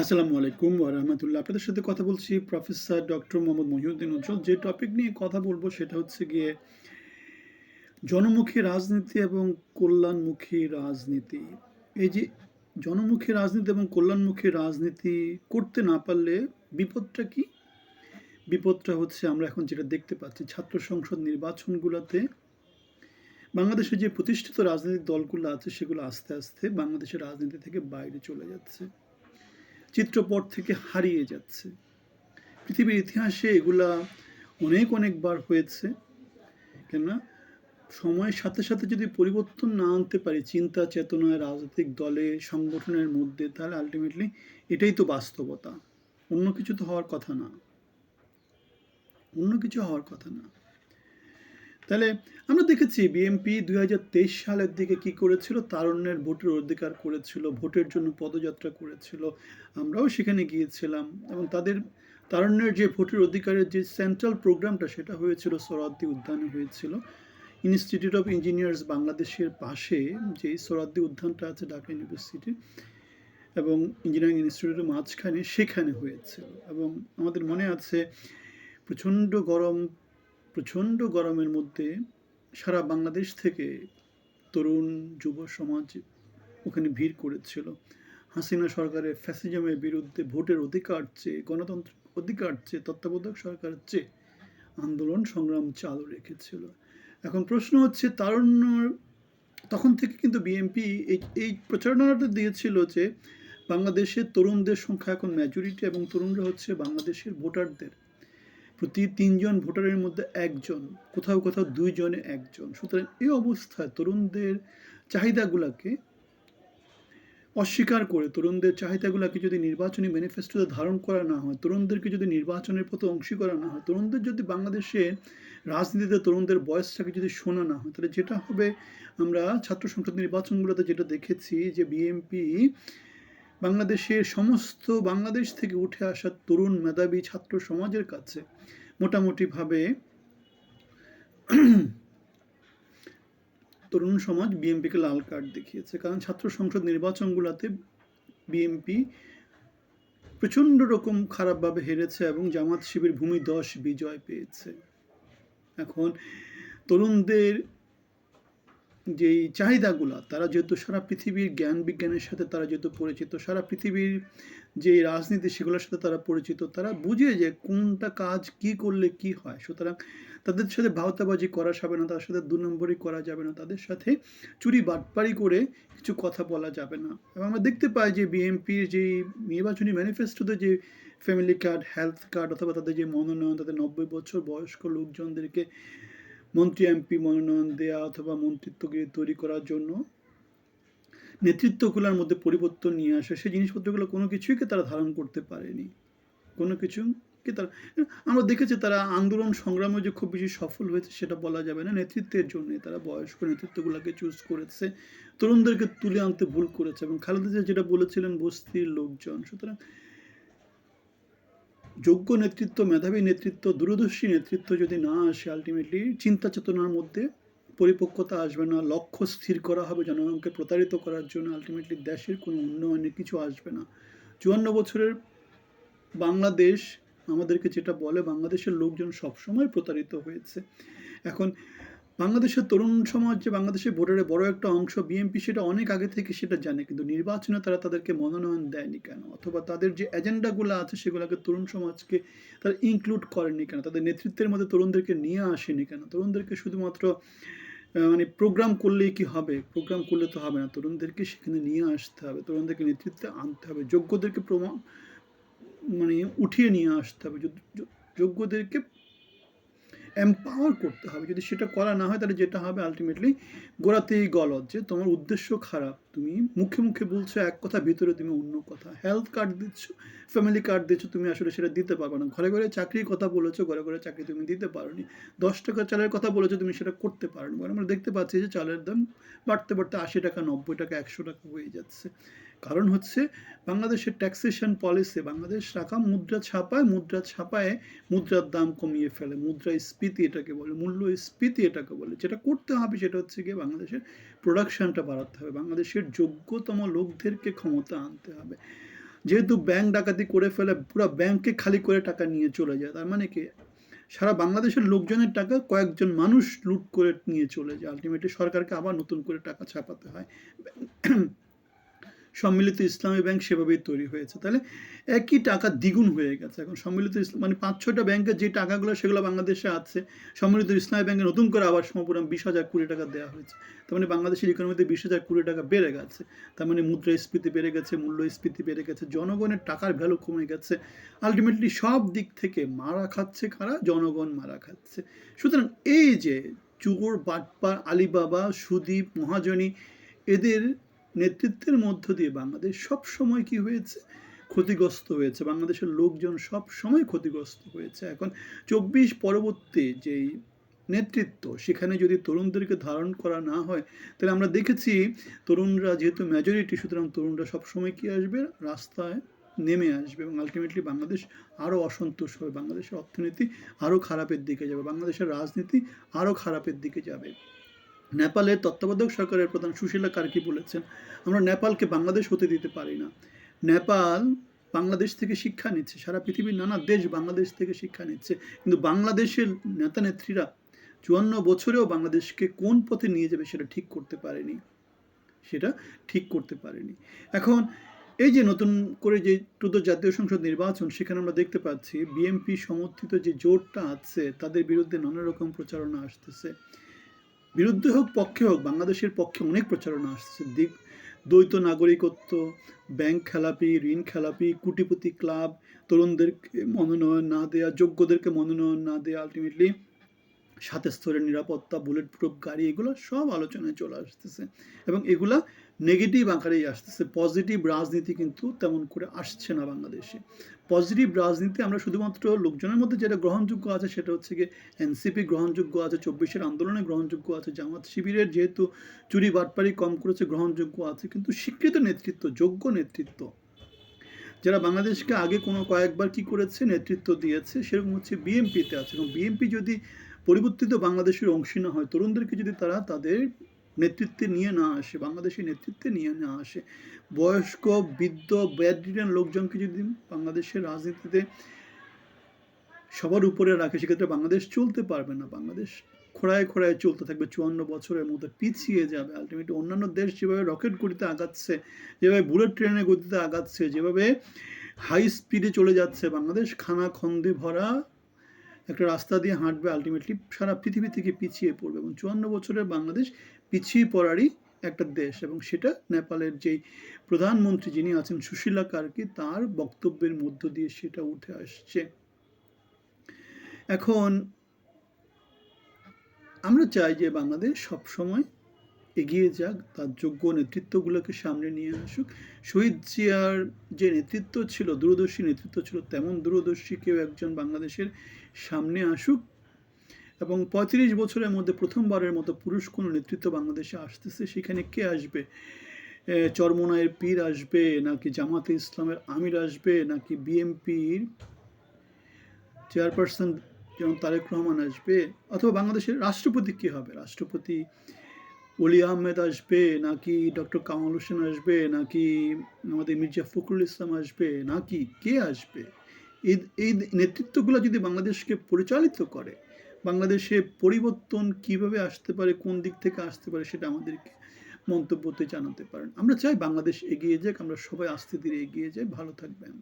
আসসালামু আলাইকুম ওরহামতুল্লাহ আপনাদের সাথে কথা বলছি প্রফেসর ডক্টর মোহাম্মদ মহিউদ্দিন উজ্জ্বল। যে টপিক নিয়ে কথা বলব সেটা হচ্ছে গিয়ে জনমুখী রাজনীতি এবং কল্যাণমুখী রাজনীতি। এই যে জনমুখী রাজনীতি এবং কল্যাণমুখী রাজনীতি করতে না পারলে বিপদটা কি? বিপদটা হচ্ছে আমরা এখন যেটা দেখতে পাচ্ছি, ছাত্র সংসদ নির্বাচনগুলোতে বাংলাদেশের যে প্রতিষ্ঠিত রাজনৈতিক দলগুলো আছে সেগুলো আস্তে আস্তে বাংলাদেশের রাজনীতি থেকে বাইরে চলে যাচ্ছে। চিত্রপট থেকে হারিয়ে যাচ্ছে। পৃথিবীর ইতিহাসে এগুলা অনেক অনেকবার হয়েছে। কেননা সময়ের সাথে সাথে যদি পরিবর্তন না আনতে পারি, চিন্তা, চেতনায় রাজনৈতিক দলে, সংগঠনের মধ্যে, তাহলে আলটিমেটলি এটাই তো বাস্তবতা। অন্য কিছু তো হওয়ার কথা না। অন্য কিছু হওয়ার কথা না। তাহলে আমরা দেখেছি বিএনপি দু হাজার তেইশ সালের দিকে কি করেছিল? তারুণ্যের ভোটের অধিকার করেছিল, ভোটের জন্য পদযাত্রা করেছিল। আমরাও সেখানে গিয়েছিলাম এবং তাদের তারুণ্যের যে ভোটের অধিকারের যে সেন্ট্রাল প্রোগ্রামটা সেটা হয়েছিল, সরাদ্দি উদ্যানে হয়েছিল। ইনস্টিটিউট অফ ইঞ্জিনিয়ার্স বাংলাদেশের পাশে যে সরাদ্দি উদ্যানটা আছে ঢাকা ইউনিভার্সিটি এবং ইঞ্জিনিয়ারিং ইনস্টিটিউটের মাঝখানে সেখানে হয়েছিল। এবং আমাদের মনে আছে, প্রচণ্ড গরম প্রচণ্ড গরমের মধ্যে সারা বাংলাদেশ থেকে তরুণ যুব সমাজ ওখানে ভিড় করেছিল। হাসিনা সরকারের ফ্যাসিজমের বিরুদ্ধে ভোটের অধিকার চেয়ে গণতন্ত্র অধিকার চেয়ে, তত্ত্বাবধায়ক সরকারের চেয়ে আন্দোলন সংগ্রাম চালু রেখেছিল। এখন প্রশ্ন হচ্ছে, তারুণ্য তখন থেকে কিন্তু বিএনপি এই এই প্রচারণাটা দিয়েছিল যে বাংলাদেশের তরুণদের সংখ্যা এখন মেজরিটি এবং তরুণরা হচ্ছে বাংলাদেশের ভোটারদের প্রতি তিনজন ভোটারের মধ্যে একজন, কোথাও কোথাও দুইজনে একজন। সুতরাং এই অবস্থায় তরুণদের চাহিদাগুলোকে অস্বীকার করে, তরুণদের চাহিদাগুলোকে যদি নির্বাচনী ম্যানিফেস্টোতে ধারণ করা না হয়, তরুণদেরকে যদি নির্বাচনের পথে অংশী করা না হয়, তরুণদের যদি বাংলাদেশে রাজনীতিতে তরুণদের বয়সটাকে যদি শোনা না হয়, তাহলে যেটা হবে, আমরা ছাত্র সংসদ নির্বাচনগুলোতে যেটা দেখেছি যে বিএনপি বাংলাদেশের সমস্ত বাংলাদেশ থেকে উঠে আসা তরুণ মেধাবী ছাত্র সমাজের কাছে মোটামুটিভাবে তরুণ সমাজ বিএনপিকে লাল কার্ড দেখিয়েছে। কারণ ছাত্র সংসদ নির্বাচনগুলোতে বিএনপি প্রচণ্ড রকম খারাপভাবে হেরেছে এবং জামাত শিবির ভূমি দশ বিজয় পেয়েছে। এখন তরুণদের যেই চাহিদাগুলো, তারা যেহেতু সারা পৃথিবীর জ্ঞান বিজ্ঞানের সাথে তারা যেহেতু পরিচিত, সারা পৃথিবীর যে রাজনীতি সেগুলোর সাথে তারা পরিচিত, তারা বুঝে যে কোনটা কাজ কি করলে কি হয়। সুতরাং তাদের সাথে ভাওতাবাজি করা যাবে না, তাদের সাথে দু নম্বরই করা যাবে না, তাদের সাথে চুরি বাটপারি করে কিছু কথা বলা যাবে না। এবং আমরা দেখতে পাই যে বিএনপির যে নির্বাচনী ম্যানিফেস্টোতে যে ফ্যামিলি কার্ড, হেলথ কার্ড অথবা তাদের যে মনোনয়ন, তাদের নব্বই বছর বয়স্ক লোকজনদেরকে মন্ত্রী এমপি মনোনয়ন দেওয়া অথবা মন্ত্রিত্বগিরি তৈরি করার জন্য নেতৃত্বগুলোর মধ্যে পরিবর্তন নিয়ে আসে, সেই জিনিসপত্রগুলো কোনো কিছুইকে তারা ধারণ করতে পারেনি? কোনো কিছু কি তারা, আমরা দেখেছি তারা আন্দোলন সংগ্রামে যে খুব বেশি সফল হয়েছে সেটা বলা যাবে না। নেতৃত্বের জন্য তারা বয়স্ক নেতৃত্বগুলোকে চুজ করেছে, তরুণদেরকে তুলে আনতে ভুল করেছে এবং খালেদা যেটা বলেছিলেন, বস্তির লোকজন। সুতরাং যোগ্য নেতৃত্ব, মেধাবী নেতৃত্ব, দূরদর্শী নেতৃত্ব যদি না আসে আলটিমেটলি চিন্তা চেতনার মধ্যে পরিপক্কতা আসবে না, লক্ষ্য স্থির করা হবে জনগণকে প্রতারিত করার জন্য আলটিমেটলি দেশের কোনো উন্নয়নে কিছু আসবে না। চুয়ান্ন বছরের বাংলাদেশ, আমাদেরকে যেটা বলে, বাংলাদেশের লোকজন সবসময় প্রতারিত হয়েছে। এখন বাংলাদেশের তরুণ সমাজ যে বাংলাদেশের ভোটারের বড় একটা অংশ, বিএনপি সেটা অনেক আগে থেকে সেটা জানে, কিন্তু নির্বাচনে তারা তাদেরকে মনোনয়ন দেয়নি কেন? অথবা তাদের যে এজেন্ডাগুলো আছে সেগুলোকে তরুণ সমাজকে তারা ইনক্লুড করেনি কেন? তাদের নেতৃত্বের মধ্যে তরুণদেরকে নিয়ে আসেনি কেন? তরুণদেরকে শুধুমাত্র মানে প্রোগ্রাম করলেই কি হবে? প্রোগ্রাম করলে তো হবে না। তরুণদেরকে সেখানে নিয়ে আসতে হবে। তরুণদেরকে নেতৃত্বে আনতে হবে। যোগ্যদেরকে প্রমাণ মানে উঠিয়ে নিয়ে আসতে হবে। যোগ্যদেরকে এম্পাওয়ার করতে হবে। যদি সেটা করা না হয়, তাহলে যেটা হবে আলটিমেটলি গোড়াতেই গলত যে তোমার উদ্দেশ্য খারাপ। তুমি মুখে মুখে বলছো এক কথা, ভিতরে তুমি অন্য কথা। হেলথ কার্ড দিচ্ছ ফ্যামিলি কার্ড দিচ্ছ, তুমি আসলে সেটা দিতে পারবে না। ঘরে ঘরে চাকরির কথা বলেছ, ঘরে ঘরে চাকরি তুমি দিতে পারোনি। দশ টাকা চালের কথা বলেছ, তুমি সেটা করতে পারো পারোনি আমরা দেখতে পাচ্ছি যে চালের দাম বাড়তে বাড়তে আশি টাকা, নব্বই টাকা, একশো টাকা হয়ে যাচ্ছে। কারণ হচ্ছে বাংলাদেশের ট্যাক্সেশন পলিসি বাংলাদেশ টাকা মুদ্রা ছাপায় মুদ্রা ছাপায় মুদ্রার দাম কমিয়ে ফেলে। মুদ্রা স্ফীতি এটাকে বলে, মূল্য স্ফীতি এটাকে বলে। যেটা করতে হবে সেটা হচ্ছে গিয়ে বাংলাদেশের প্রোডাকশনটা বাড়াতে হবে। বাংলাদেশের যোগ্যতম লোকদেরকে ক্ষমতা আনতে হবে। যেহেতু ব্যাংক ডাকাতি করে ফেলে, পুরো ব্যাংককে খালি করে টাকা নিয়ে চলে যায়। তার মানে কি? সারা বাংলাদেশের লোকজনের টাকা কয়েকজন মানুষ লুট করে নিয়ে চলে যায়। আলটিমেটলি সরকারকে আবার নতুন করে টাকা ছাপাতে হয়। সম্মিলিত ইসলামী ব্যাংক সেভাবেই তৈরি হয়েছে। তাহলে একই টাকা দ্বিগুণ হয়ে গেছে। এখন সম্মিলিত ইসলাম মানে পাঁচ ছটা ব্যাংকের যে টাকাগুলো, সেগুলো বাংলাদেশে আছে। সম্মিলিত ইসলামী ব্যাংকে নতুন করে আবার সমপুরাম বিশ হাজার কোটি টাকা দেওয়া হয়েছে। তার মানে বাংলাদেশের ইকোনমিতে বিশ হাজার কোটি টাকা বেড়ে গেছে। তার মানে মুদ্রাস্ফীতি বেড়ে গেছে মূল্যস্ফীতি বেড়ে গেছে, জনগণের টাকার ভ্যালু কমে গেছে। আলটিমেটলি সব দিক থেকে মারা খাচ্ছে কারা? জনগণ মারা খাচ্ছে। সুতরাং এই যে চুগর বাটপার, আলিবাবা, সুদীপ, মহাজনী, এদের নেতৃত্বের মধ্য দিয়ে বাংলাদেশ সব সময় কি হয়েছে? ক্ষতিগ্রস্ত হয়েছে। বাংলাদেশের লোকজন সব সময় ক্ষতিগ্রস্ত হয়েছে। এখন চব্বিশ পরবর্তী যেই নেতৃত্ব, সেখানে যদি তরুণদেরকে ধারণ করা না হয়, তাহলে আমরা দেখেছি তরুণরা যেহেতু মেজরিটি সুতরাং তরুণরা সবসময় কি আসবে? রাস্তায় নেমে আসবে এবং আলটিমেটলি বাংলাদেশ আরও অসন্তোষ হবে। বাংলাদেশের অর্থনীতি আরও খারাপের দিকে যাবে। বাংলাদেশের রাজনীতি আরও খারাপের দিকে যাবে। নেপালের তত্ত্বাবধায়ক সরকারের প্রধান সুশীলা কার্কি বলেছেন, আমরা নেপালকে বাংলাদেশ হতে দিতে পারি না। নেপাল বাংলাদেশ থেকে শিক্ষা নিচ্ছে, সারা পৃথিবীর নানা দেশ বাংলাদেশ থেকে শিক্ষা নিচ্ছে। কিন্তু বাংলাদেশের নেতা নেত্রীরা চুয়ান্ন বছরেও বাংলাদেশকে কোন পথে নিয়ে যাবে সেটা ঠিক করতে পারেনি। সেটা ঠিক করতে পারেনি। এখন এই যে নতুন করে যে চতুর্থ জাতীয় সংসদ নির্বাচন, সেখানে আমরা দেখতে পাচ্ছি বিএনপি সমর্থিত যে জোটটা আছে, তাদের বিরুদ্ধে নানা রকম প্রচারণা আসতেছে। বিরুদ্ধে হোক, পক্ষে হোক, বাংলাদেশের পক্ষে অনেক প্রচারণা আসছে। দিক, দ্বৈত নাগরিকত্ব, ব্যাংক খেলাপি, ঋণ খেলাপি, কুটিপতি ক্লাব, তরুণদেরকে মনোনয়ন না দেয়া, যোগ্যদেরকে মনোনয়ন না দেয়া আলটিমেটলি সাথে স্তরের নিরাপত্তা বুলেট প্রুফ গাড়ি, এগুলো সব আলোচনায় চলে আসতেছে। এবং এগুলা নেগেটিভ আকারেই আসতেছে। পজিটিভ রাজনীতি কিন্তু তেমন করে আসছে না বাংলাদেশে। পজিটিভ রাজনীতি আমরা শুধুমাত্র লোকজনের মধ্যে যেটা গ্রহণযোগ্য আছে, সেটা হচ্ছে গিয়ে এনসিপি গ্রহণযোগ্য আছে, চব্বিশের আন্দোলনে গ্রহণযোগ্য আছে, জামাত শিবিরের যেহেতু চুরি বাটপারি কম করেছে, গ্রহণযোগ্য আছে, কিন্তু স্বীকৃত নেতৃত্ব, যোগ্য নেতৃত্ব যারা বাংলাদেশকে আগে কোনো কয়েকবার কি করেছে, নেতৃত্ব দিয়েছে, সেরকম হচ্ছে বিএমপিতে আছে। এবং বিএমপি যদি পরিবর্তিত বাংলাদেশের অংশী না হয়, তরুণদেরকে যদি তারা তাদের নেতৃত্বে নিয়ে না আসে বাংলাদেশের নেতৃত্বে নিয়ে না আসে, বয়স্ক, বৃদ্ধ ব্যাডরিটান লোকজনকে যদি বাংলাদেশের রাজনীতিতে সবার উপরে রাখে, সেক্ষেত্রে বাংলাদেশ চলতে পারবে না। বাংলাদেশ খোড়ায় খোড়ায় চলতে থাকবে, চুয়ান্ন বছরের মধ্যে পিছিয়ে যাবে। আলটিমেটলি অন্যান্য দেশ যেভাবে রকেট গতিতে আগাচ্ছে, যেভাবে বুলেট ট্রেনের গতিতে আগাচ্ছে, যেভাবে হাই স্পিডে চলে যাচ্ছে, বাংলাদেশ খানা খন্দে ভরা একটা রাস্তা দিয়ে হাঁটবে আলটিমেটলি সারা পৃথিবী থেকে পিছিয়ে পড়বে। এবং চুয়ান্ন বছরের বাংলাদেশ পিছিয়ে পড়ারই একটা দেশ। এবং সেটা নেপালের যেই প্রধানমন্ত্রী যিনি আছেন সুশীলা কার্কি, তার বক্তব্যের মধ্য দিয়ে সেটা উঠে আসছে। এখন আমরা চাই যে বাংলাদেশ সবসময় এগিয়ে যাক, তার যোগ্য নেতৃত্বগুলোকে সামনে নিয়ে আসুক। শহীদ জিয়ার যে নেতৃত্ব ছিল, দূরদর্শী নেতৃত্ব ছিল, তেমন দূরদর্শী কেউ একজন বাংলাদেশের সামনে আসুক। এবং পঁয়ত্রিশ বছরের মধ্যে প্রথমবারের মতো পুরুষ কোনো নেতৃত্ব বাংলাদেশে আসতেছে, সেখানে কে আসবে? চরমনায়ের পীর আসবে, নাকি জামাতে ইসলামের আমির আসবে, নাকি বিএমপির চেয়ারপারসন যেমন তারেক রহমান আসবে? অথবা বাংলাদেশের রাষ্ট্রপতি কী হবে? রাষ্ট্রপতি অলি আহমেদ আসবে, নাকি ডক্টর কামাল হোসেন আসবে, নাকি আমাদের মির্জা ফখরুল ইসলাম আসবে, নাকি কে আসবে? এই এই নেতৃত্বগুলো যদি বাংলাদেশকে পরিচালিত করে, বাংলাদেশে পরিবর্তন কীভাবে আসতে পারে, কোন দিক থেকে আসতে পারে, সেটা আমাদেরকে মন্তব্যতে জানাতে পারেন। আমরা চাই বাংলাদেশ এগিয়ে যাক, আমরা সবাই আস্তে ধীরে এগিয়ে যাই। ভালো থাকবেন।